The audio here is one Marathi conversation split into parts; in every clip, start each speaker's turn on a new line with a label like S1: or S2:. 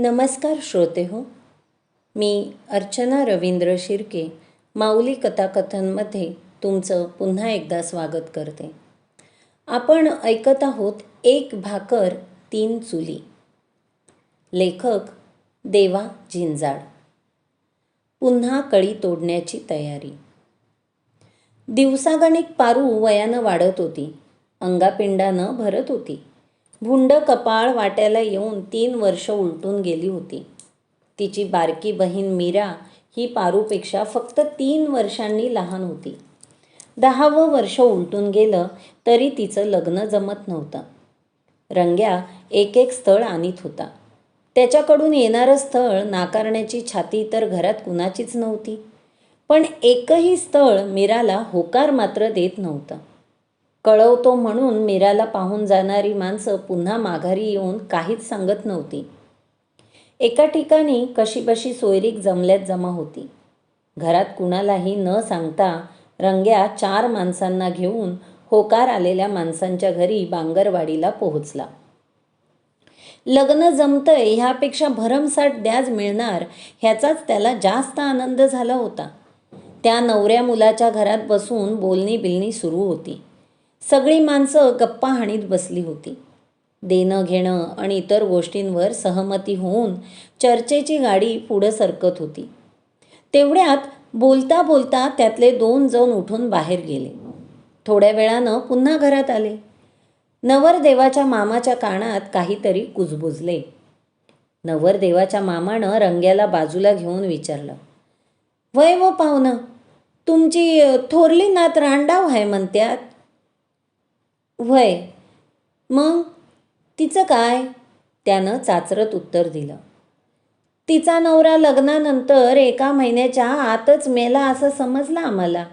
S1: नमस्कार श्रोते हो मी अर्चना रवींद्र शिर्के माऊली कथाकथनमध्ये तुमचं पुन्हा एकदा स्वागत करते. आपण ऐकत आहोत एक भाकर तीन चुली. लेखक देवा झिंजाड पुन्हा कळी तोडण्याची तयारी. दिवसागणिक पारू वयानं वाढत होती अंगापिंडानं भरत होती. भुंड कपाळ वाट्याला येऊन तीन वर्ष उलटून गेली होती. तिची बारकी बहीण मीरा ही पारूपेक्षा फक्त तीन वर्षांनी लहान होती. दहावं वर्ष उलटून गेलं तरी तिचं लग्न जमत नव्हतं. रंग्या एक एक स्थळ आणीत होता. त्याच्याकडून येणारं स्थळ नाकारण्याची छाती तर घरात कुणाचीच नव्हती. पण एकही स्थळ मीराला होकार मात्र देत नव्हतं. कळवतो म्हणून मीराला पाहून जाणारी माणसं पुन्हा माघारी येऊन काहीच सांगत नव्हती. एका ठिकाणी कशीबशी सोयरीक जमल्यात जमा होती. घरात कुणालाही न सांगता रंग्या चार माणसांना घेऊन होकार आलेल्या माणसांच्या घरी बांगरवाडीला पोहोचला. लग्न जमतंय ह्यापेक्षा भरमसाठ द्याज मिळणार ह्याचाच त्याला जास्त आनंद झाला होता. त्या नवऱ्या मुलाच्या घरात बसून बोलणी बिलणी सुरू होती. सगळी माणसं गप्पा हाणीत बसली होती. देणं घेणं आणि इतर गोष्टींवर सहमती होऊन चर्चेची गाडी पुढं सरकत होती. तेवढ्यात बोलता बोलता त्यातले दोन जण उठून बाहेर गेले. थोड्या वेळानं पुन्हा घरात आले. नवरदेवाच्या मामाच्या कानात काहीतरी कुजबुजले. नवरदेवाच्या मामानं रंग्याला बाजूला घेऊन विचारलं वय व पाहुणं तुमची थोरली नात रांडाव आहे म्हणत्यात. व्हय. मग तिचं काय? त्यानं चाचरत उत्तर दिलं. तिचा नवरा लग्नानंतर एका महिन्याच्या आतच मेला असं समजलं आम्हाला.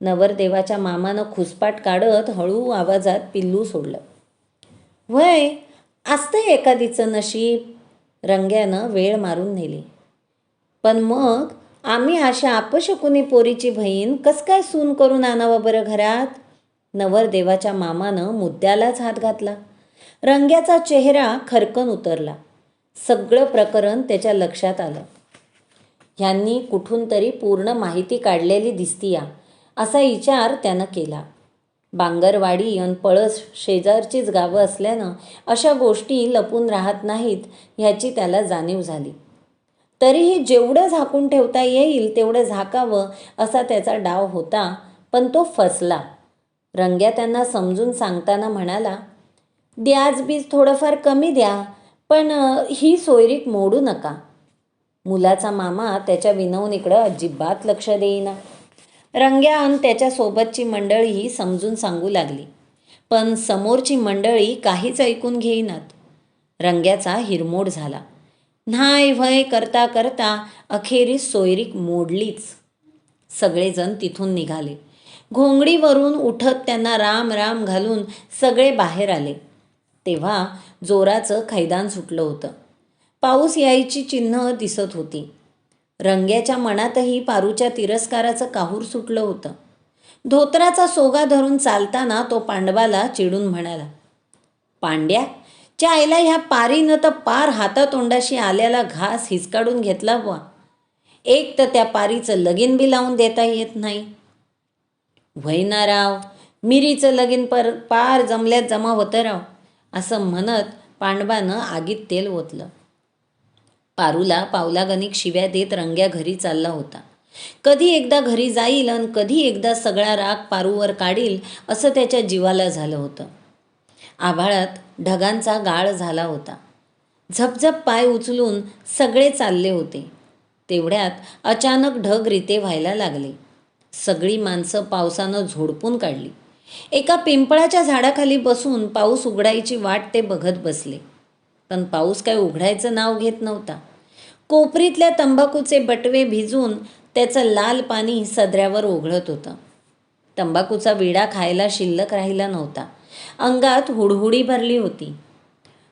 S1: नवरदेवाच्या मामानं खुसपाट काढत हळू आवाजात पिल्लू सोडलं. व्हय असतंय एखादीचं नशीब. रंग्यानं वेळ मारून नेली. पण मग आम्ही अशा अपशकुनी पोरीची बहीण कस काय सून करून आणावं बरं घरात? नवरदेवाच्या मामानं मुद्द्यालाच हात घातला. रंग्याचा चेहरा खरकन उतरला. सगळं प्रकरण त्याच्या लक्षात आलं. ह्यांनी कुठून तरी पूर्ण माहिती काढलेली दिसतीया असा विचार त्यानं केला. बांगरवाडी अन पळस शेजारचीच गावं असल्यानं अशा गोष्टी लपून राहत नाहीत ह्याची त्याला जाणीव झाली. तरीही जेवढं झाकून ठेवता येईल तेवढं झाकावं असा त्याचा डाव होता पण तो फसला. रंग्या त्यांना समजून सांगताना म्हणाला द्याज बीज थोडंफार कमी द्या पण ही सोयरीक मोडू नका मुलाचा मामा त्याच्या विनवणीकडं अजिबात लक्ष देईना. रंग्या अन त्याच्यासोबतची मंडळीही समजून सांगू लागली. पण समोरची मंडळी काहीच ऐकून घेईनात. रंग्याचा हिरमोड झाला. न्हाय व्हय करता करता अखेरीस सोयरीक मोडलीच. सगळेजण तिथून निघाले. घोंगडीवरून उठत त्यांना राम राम घालून सगळे बाहेर आले. तेव्हा जोराचं खैदान सुटलं होतं. पाऊस यायची चिन्ह दिसत होती. रंग्याच्या मनातही पारूच्या तिरस्काराचं काहूर सुटलं होतं. धोत्राचा सोगा धरून चालताना तो पांडवाला चिडून म्हणाला पांड्या च्या आईला ह्या पारीनं तर पार हातातोंडाशी आल्याला घास हिसकाडून घेतला बुवा. एक तर त्या पारीचं लगीन बी लावून देता येत नाही. व्हय राव? मिरीचं लगीन पर पार जमल्यात जमा होतं राव? असं म्हणत पांडवानं आगीत तेल ओतलं. पारूला पावलागणिक शिव्या देत रंग्या घरी चालला होता. कधी एकदा घरी जाईल आणि कधी एकदा सगळा राग पारूवर काढील असं त्याच्या जीवाला झालं होतं. आभाळात ढगांचा गाळ झाला होता. झपझप पाय उचलून सगळे चालले होते. तेवढ्यात अचानक ढग रिते व्हायला लागले. सगळी माणसं पावसानं झोडपून काढली. एका पिंपळाच्या झाडाखाली बसून पाऊस उघडायची वाट ते बघत बसले. पण पाऊस काय उघडायचं नाव घेत नव्हता. कोपरीतल्या तंबाखूचे बटवे भिजून त्याचं लाल पाणी सदऱ्यावर ओघळत होतं. तंबाखूचा विडा खायला शिल्लक राहिला नव्हता. अंगात हुडहुडी भरली होती.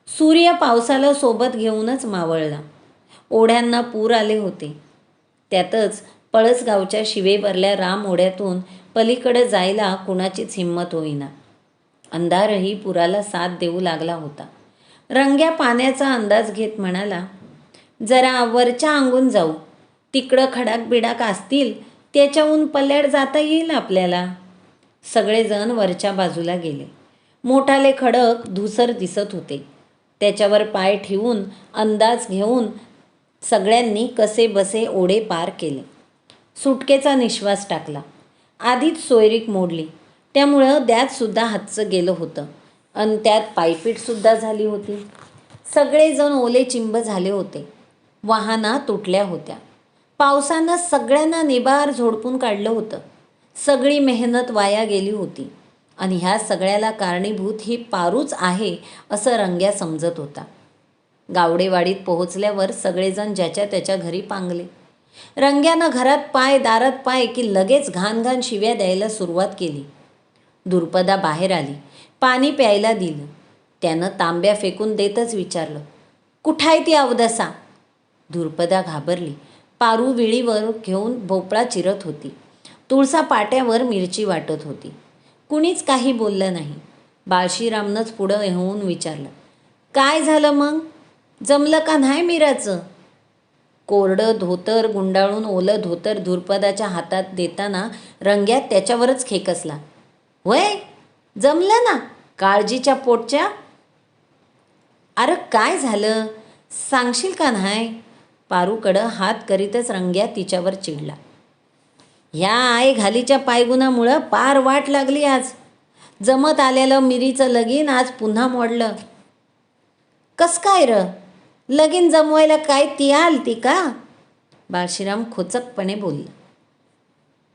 S1: सूर्य पावसाला सोबत घेऊनच मावळला. ओढ्यांना पूर आले होते. त्यातच पळसगावच्या शिवेवरल्या राम ओढ्यातून पलीकडे जायला कुणाचीच हिंमत होईना. अंधारही पुराला साथ देऊ लागला होता. रंग्या पाण्याचा अंदाज घेत म्हणाला जरा वरच्या अंगून जाऊ. तिकडं खडाक बिडाक असतील त्याच्याहून पल्याड जाता येईल आपल्याला. सगळेजण वरच्या बाजूला गेले. मोठाले खडक धुसर दिसत होते. त्याच्यावर पाय ठेवून अंदाज घेऊन सगळ्यांनी कसे बसे ओढे पार केले. सुटकेचा निश्वास टाकला. आधीच सोयरीक मोडली. त्यामुळं द्यातसुद्धा हातचं गेलं होतं. आणि त्यात पायपीटसुद्धा झाली होती. सगळेजण ओले चिंब झाले होते. वाहना तुटल्या होत्या. पावसानं सगळ्यांना निबार झोडपून काढलं होतं. सगळी मेहनत वाया गेली होती. आणि ह्या सगळ्याला कारणीभूत ही पारूच आहे असं रंग्या समजत होता. गावडेवाडीत पोहोचल्यावर सगळेजण ज्याच्या त्याच्या घरी पांगले. रंग्यानं घरात पाय दारात पाय की लगेच घाण घाण शिव्या द्यायला सुरुवात केली. दुर्पदा बाहेर आली. पाणी प्यायला दिलं. त्यानं तांब्या फेकून देतच विचारलं कुठाय ती अवदसा? दुर्पदा घाबरली. पारू विळीवर घेऊन भोपळा चिरत होती. तुळसा पाट्यावर मिरची वाटत होती. कुणीच काही बोललं नाही. बाळशीरामनंच पुढं येऊन विचारलं काय झालं मग? जमलं का नाही मिराचं? कोरडं धोतर गुंडाळून ओलं धोतर धुरपदाच्या हातात देताना रंग्यात त्याच्यावरच खेकसला. वय जमलं ना काळजीच्या पोटच्या? अरे काय झालं? सांगशील का नाही? पारूकडं हात करीतच रंग्या तिच्यावर चिडला. ह्या आई घालीच्या पायगुणामुळं पार वाट लागली आज. जमत आलेलं मिरीचं लगीन आज पुन्हा मोडलं. कस काय र? लगीन जमवायला काय ती आलती का? बाळशीराम खोचकपणे बोलला.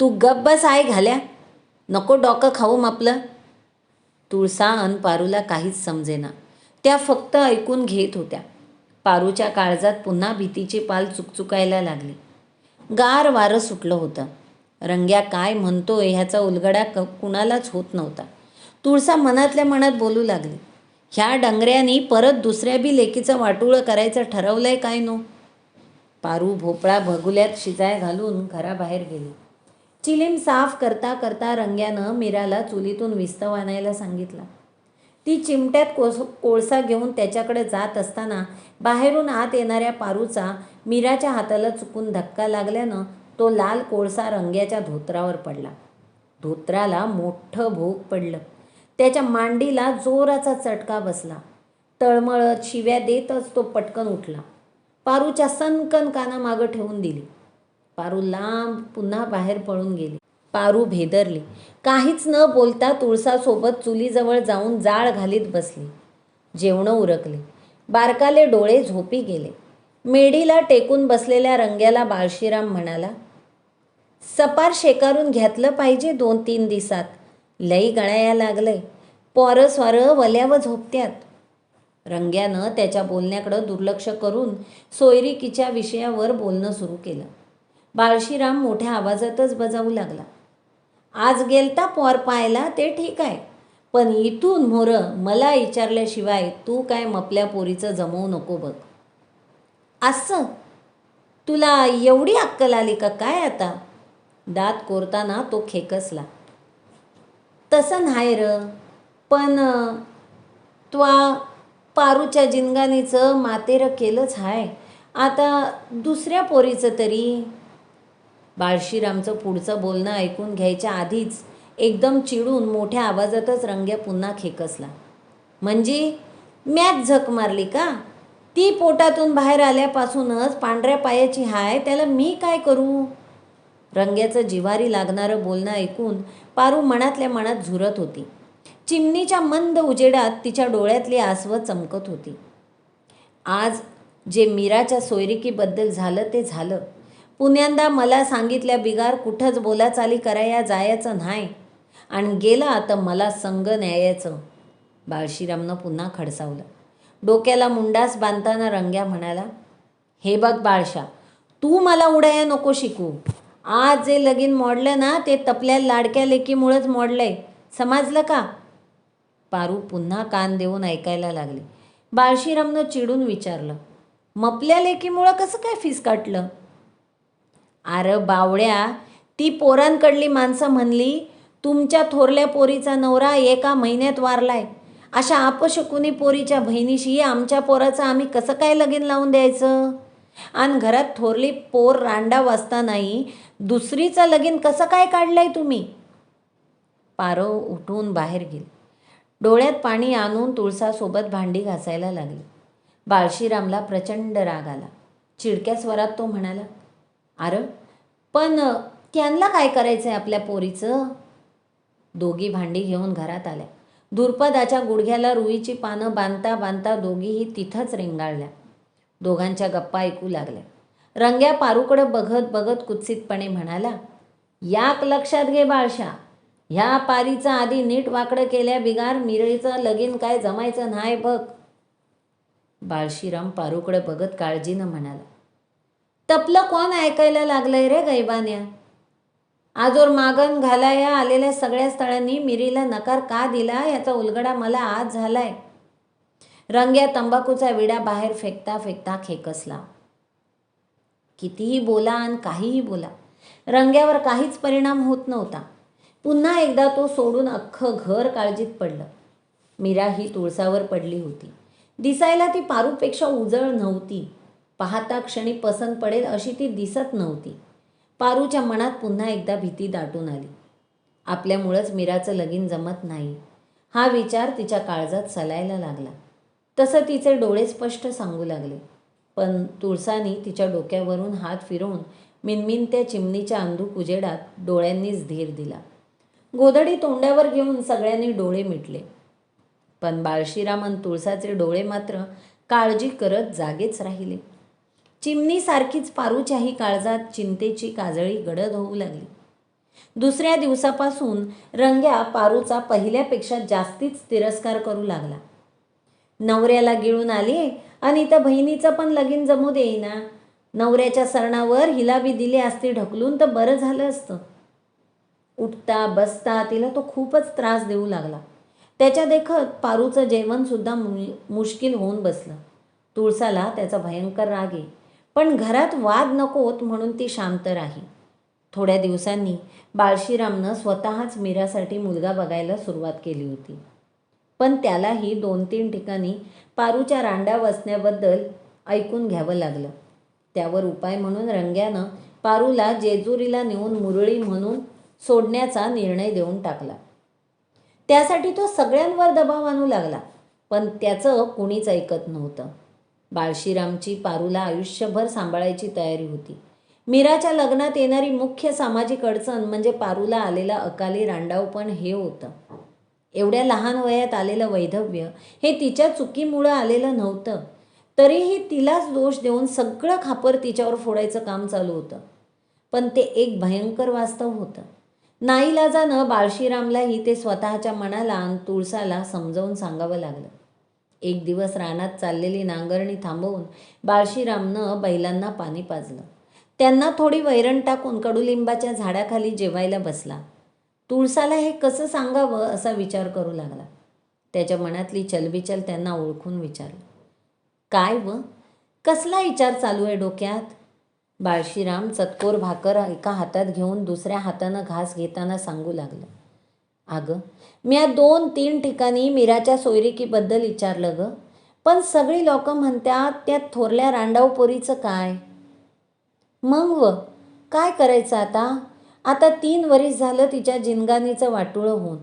S1: तू गब्बस आहे घाल्या. नको डोकं खाऊ आपलं तुळसा अन पारूला काहीच समजेना. त्या फक्त ऐकून घेत होत्या. पारूच्या काळजात पुन्हा भीतीची पाल चुकचुकायला लागली. गार वारं सुटलं होतं. रंग्या काय म्हणतोय ह्याचा उलगडा क कुणालाच होत नव्हता. तुळसा मनातल्या मनात बोलू लागली. ह्या डंगऱ्यांनी परत दुसऱ्या बी लेकीचं वाटुळं करायचं ठरवलंय काय नो? पारू भोपळा भगुल्यात शिजाय घालून घराबाहेर गेली. चिलीम साफ करता करता रंग्यानं मीराला चुलीतून विस्तव आणायला सांगितला. ती चिमट्यात कोस कोळसा घेऊन त्याच्याकडे जात असताना बाहेरून आत येणाऱ्या पारूचा मीराच्या हाताला चुकून धक्का लागल्यानं तो लाल कोळसा रंग्याच्या धोत्रावर पडला. धोत्राला मोठं भोग पडलं. त्याच्या मांडीला जोराचा चटका बसला. तळमळत शिव्या देतच तो पटकन उठला. पारूच्या सनकन कानामागं ठेवून दिली. पारू लांब पुन्हा बाहेर पळून गेली. पारू भेदरली. काहीच न बोलता तुळसासोबत चुलीजवळ जाऊन जाळ घालीत बसली. जेवणं उरकले. बारकाले डोळे झोपी गेले. मेडीला टेकून बसलेल्या रंग्याला बाळशीराम म्हणाला सपार शेकारून घेतलं पाहिजे दोन तीन दिवसात. लई गळाया लागलंय. पोरं स्वारं वल्याव झोपत्यात. रंग्यानं त्याच्या बोलण्याकडं दुर्लक्ष करून सोयरिकीच्या विषयावर बोलणं सुरू केलं. बाळशीराम मोठ्या आवाजातच बजावू लागला. आज गेलता पोर पाहायला ते ठीक आहे. पण इथून मोरं मला विचारल्याशिवाय तू काय मपल्या पोरीचं जमवू नको बघ. असं? तुला एवढी अक्कल आली का? काय आता? दात कोरताना तो खेकसला. तसं नाही र. पण त्वा पारूच्या जिनगानीचं मातेर केलंच हाय. आता दुसऱ्या पोरीचं तरी. बाळशीरामचं पुढचं बोलणं ऐकून घ्यायच्या आधीच एकदम चिडून मोठ्या आवाजातच रंग्या पुन्हा खेकसला. म्हणजे मॅच झक मारली का? ती पोटातून बाहेर आल्यापासूनच पांढऱ्या पायाची हाय त्याला मी काय करू? रंग्याचं जिवारी लागणारं बोलणं ऐकून पारू मनातल्या मनात झुरत होती. चिमणीच्या मंद उजेडात तिच्या डोळ्यातली आसवं चमकत होती. आज जे मीराच्या सोयरिकीबद्दल झालं ते झालं. पुण्यांदा मला सांगितल्या बिगार कुठंच बोलाचाली कराया जायचं नाही. आणि गेला तर मला संग न्यायाचं. बाळशीरामनं पुन्हा खडसावलं. डोक्याला मुंडास बांधताना रंग्या म्हणाला हे बघ बाळशा तू मला उडाया नको शिकू. आज जे लगीन मोडलं ना ते तपल्या लाडक्या लेकीमुळंच मोडलंय. समजलं का? पारू पुन्हा कान देऊन ऐकायला लागली. बाळशीरामनं चिडून विचारलं मपल्या लेकीमुळं कसं काय फीस काटलं? अरे बावड्या ती पोरांकडली माणसं म्हणली तुमच्या थोरल्या पोरीचा नवरा एका महिन्यात वारलाय. अशा अपशकुनी पोरीच्या बहिणीशी आमच्या पोराचं आम्ही कसं काय लगीन लावून द्यायचं? आणि घरात थोरली पोर रांडा वाजता नाही दुसरीचं लगीन कसं काय काढलंय तुम्ही? पारव उठून बाहेर गेली. डोळ्यात पाणी आणून तुळसासोबत भांडी घासायला लागली. बाळशीरामला प्रचंड राग आला. चिडक्या स्वरात तो म्हणाला अरे पण त्यांना काय करायचं आहे आपल्या पोरीचं? दोघी भांडी घेऊन घरात आल्या. धुरपदाच्या गुडघ्याला रुईची पानं बांधता बांधता दोघीही तिथंच रेंगाळल्या. दोघांच्या गप्पा ऐकू लागल्या. रंग्या पारूकडं बघत बघत कुत्सितपणे म्हणाला याक लक्षात घे बाळशा ह्या पारीचं आधी नीट वाकडं केल्या बिगार मिरळीचं लगीन काय जमायचं नाही बघ. बाळशीराम पारूकडे बघत काळजीनं म्हणाला तपलं कोण ऐकायला लागलंय रे गैबान्या? आजोर मागण घालाया आलेल्या सगळ्या स्थळांनी मिरीला नकार का दिला? याचा उलगडा मला आज झालाय. रंग्या तंबाखूचा विडा बाहेर फेकता फेकता खेकसला. कितीही बोला आणि काहीही बोला रंग्यावर काहीच परिणाम होत नव्हता. पुन्हा एकदा तो सोडून अख्खं घर काळजीत पडलं. मीरा ही तुळसावर पडली होती. दिसायला ती पारूपेक्षा उजळ नव्हती. पाहता क्षणी पसंत पडेल अशी ती दिसत नव्हती. पारूच्या मनात पुन्हा एकदा भीती दाटून आली. आपल्यामुळंच मीराचं लगीन जमत नाही. हा विचार तिच्या काळजात सलायला लागला. तसं तिचे डोळे स्पष्ट सांगू लागले. पण तुळसानी तिच्या डोक्यावरून हात फिरवून मिनमिनत्या चिमणीच्या अंधूक उजेडात डोळ्यांनीच धीर दिला. गोदडी तोंडावर घेऊन सगळ्यांनी डोळे मिटले. पण बाळशीरामन तुळसाचे डोळे मात्र काळजी करत जागेच राहिले. चिमणीसारखीच पारूच्याही काळजात चिंतेची काजळी गडद होऊ लागली. दुसऱ्या दिवसापासून रंग्या पारूचा पहिल्यापेक्षा जास्तीच तिरस्कार करू लागला. नवऱ्याला गिळून आली आणि त्या बहिणीचं पण लगीन जमू देईना. नवऱ्याच्या सरणावर हिला बी दिली असती ढकलून तर बरं झालं असतं. उठता बसता तिला तो खूपच त्रास देऊ लागला. त्याच्या देखत पारूचं जेवणसुद्धा मु मुश्किल होऊन बसलं. तुळसाला त्याचा भयंकर राग आहे पण घरात वाद नकोत म्हणून ती शांत राही. थोड्या दिवसांनी बाळशीरामनं स्वतःच मीरासाठी मुलगा बघायला सुरुवात केली होती. पण त्यालाही दोन तीन ठिकाणी पारूच्या रांड्या वसण्याबद्दल ऐकून घ्यावं लागलं. त्यावर उपाय म्हणून रंग्यानं पारूला जेजुरीला नेऊन मुरळी म्हणून सोडण्याचा निर्णय देऊन टाकला. त्यासाठी तो सगळ्यांवर दबाव आणू लागला पण त्याचं कुणीच ऐकत नव्हतं. बाळशीरामची पारूला आयुष्यभर सांभाळायची तयारी होती. मीराच्या लग्नात येणारी मुख्य सामाजिक अडचण म्हणजे पारूला आलेला अकाली रांडाव पण हे होतं. एवढ्या लहान वयात आलेलं वैधव्य हे तिच्या चुकीमुळं आलेलं नव्हतं. तरीही तिलाच दोष देऊन सगळं खापर तिच्यावर फोडायचं काम चालू होतं. पण ते एक भयंकर वास्तव होतं. नाईलाजानं बाळशीरामलाही ते स्वतःच्या मनाला आणि तुळसाला समजावून सांगावं लागलं. एक दिवस रानात चाललेली नांगरणी थांबवून बाळशीरामनं बैलांना पाणी पाजलं. त्यांना थोडी वैरण टाकून कडुलिंबाच्या झाडाखाली जेवायला बसला. तुळसाला हे कसं सांगावं असा विचार करू लागला. त्याच्या मनातली चलबिचल त्यांना ओळखून विचारलं. काय व? कसला विचार चालू आहे डोक्यात? बाळशीराम चतकोर भाकर एका हातात घेऊन दुसऱ्या हातानं घास घेताना सांगू लागलं. अगं मी या दोन तीन ठिकाणी मीराच्या सोयरिकीबद्दल विचारलं गं. पण सगळी लोक म्हणतात त्या थोरल्या रांडावपोरीचं काय? मग व? काय करायचं आता? आता तीन वरीस झालं तिच्या जिनगानीचं वाटुळं होऊन.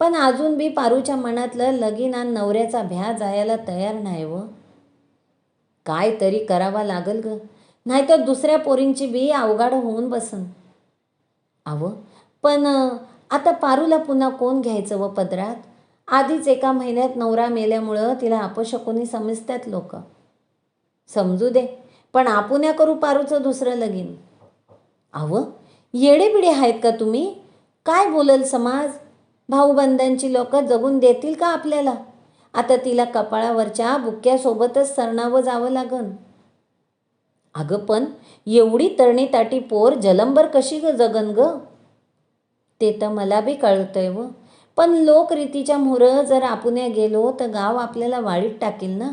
S1: पण अजून बी पारूच्या मनातलं लगीन आणि नवऱ्याचा भ्या जायला तयार नाही व. काय तरी करावा लागल ग. नाहीतर दुसऱ्या पोरींची बी अवघड होऊन बसन. अव पण आता पारूला पुन्हा कोण घ्यायचं व पदरात? आधीच एका महिन्यात नवरा मेल्यामुळं तिला अपशकुनी समजतात लोक. समजू दे पण आपुण्या करू पारूचं दुसरं लगीन. अव येडेबिडे आहेत का तुम्ही? काय बोलल समाज? भाऊबंधांची लोक जगून देतील का आपल्याला? आता तिला कपाळावरच्या बुक्क्यासोबतच सरणावं जावं लागन. अगं पण एवढी तरणी ताटी पोर जलंबर कशी ग जगन ग? ते तर मला बी कळतंय व. पण लोकरीतीच्या मोहरं जर आपुन्या गेलो तर गाव आपल्याला वाळीत टाकेल ना?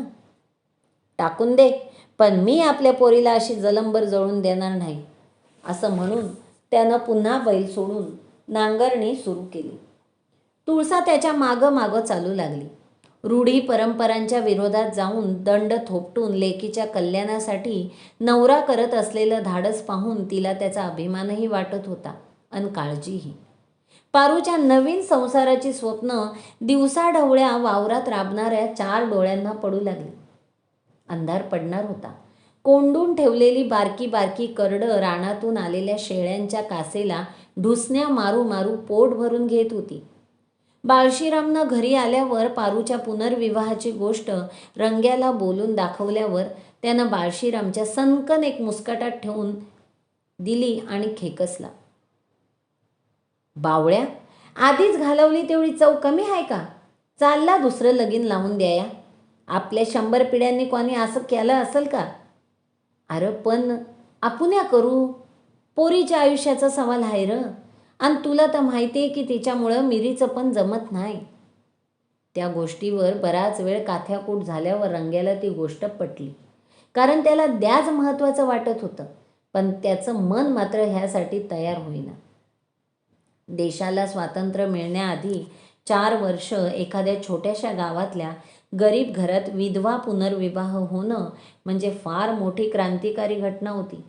S1: टाकून दे पण मी आपल्या पोरीला अशी जलंबर जळून देणार नाही. असं म्हणून त्यानं पुन्हा बैल सोडून नांगरणी सुरू केली. तुळसा त्याच्या मागं मागं चालू लागली. रूढी परंपरांच्या विरोधात जाऊन दंड थोपटून लेकीच्या कल्याणासाठी नवरा करत असलेलं धाडस पाहून तिला त्याचा अभिमानही वाटत होता अन काळजीही. पारूच्या नवीन संसाराची स्वप्न दिवसाढवळ्या वावरात राबणाऱ्या चार डोळ्यांना पडू लागली. अंधार पडणार होता. कोंडून ठेवलेली बारकी बारकी करडं रानातून आलेल्या शेळ्यांच्या कासेला ढुसण्या मारू मारू पोट भरून घेत होती. बाळशीरामनं घरी आल्यावर पारूच्या पुनर्विवाहाची गोष्ट रंग्याला बोलून दाखवल्यावर त्यानं बाळशीरामच्या सनकन एक मुस्कटात ठेवून दिली आणि खेकसला. बावळ्या आधीच घालवली तेवढी चव कमी आहे का? चालला दुसरं लगीन लावून द्याया. आपल्या शंभर पिढ्यांनी कोणी असं केलं असेल का? अरे पण आपुन्या करू? पोरीच्या आयुष्याचा सवाल आहे र. आणि तुला तर माहिती आहे की तिच्यामुळं मिरीचं पण जमत नाही. त्या गोष्टीवर बराच वेळ काथ्याकूट झाल्यावर रंग्याला ती गोष्ट पटली. कारण त्याला द्याच महत्त्वाचं वाटत होतं पण त्याचं मन मात्र ह्यासाठी तयार होईना. देशाला स्वातंत्र्य मिळण्याआधी चार वर्ष एखाद्या छोट्याशा गावातल्या गरीब घरात विधवा पुनर्विवाह होणं म्हणजे फार मोठी क्रांतिकारी घटना होती.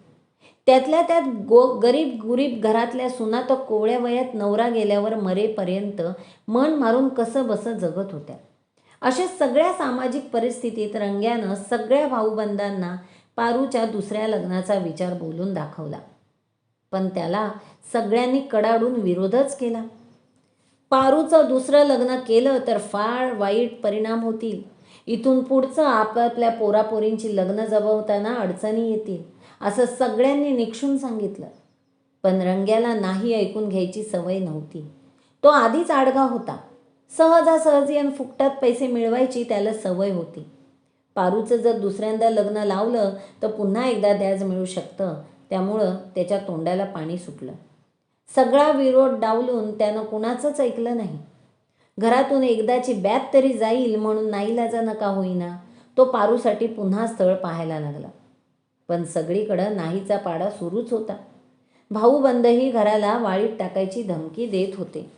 S1: त्यातल्या त्यात गो गरीब गुरीब घरातल्या सुना तर कोवळ्या वयात नवरा गेल्यावर मरेपर्यंत मन मारून कसं बसं जगत होत्या. अशा सगळ्या सामाजिक परिस्थितीत रंग्यानं सगळ्या भाऊबंधांना पारूच्या दुसऱ्या लग्नाचा विचार बोलून दाखवला. पण त्याला सगळ्यांनी कडाडून विरोधच केला. पारूचं दुसरं लग्न केलं तर फार वाईट परिणाम होतील. इथून पुढचं आपापल्या पोरापोरींची लग्न जमवताना अडचणी येतील असं सगळ्यांनी निक्षून सांगितलं. पण रंग्याला नाही ऐकून घ्यायची सवय नव्हती. तो आधीच आडगा होता. सहजासहजी आणि फुकटात पैसे मिळवायची त्याला सवय होती. पारूचं जर दुसऱ्यांदा लग्न लावलं तर पुन्हा एकदा द्याज मिळू शकतं. त्यामुळं त्याच्या तोंडाला पाणी सुटलं. सगळा विरोध डावलून त्यानं कुणाचंच ऐकलं नाही. घरातून एकदाची बॅत तरी जाईल म्हणून नाईलाजा नका होईना तो पारूसाठी पुन्हा स्थळ पाहायला लागला. पण सगळीकडं नाहीचा पाडा सुरूच होता. भाऊबंदही घराला वाळीत टाकायची धमकी देत होते.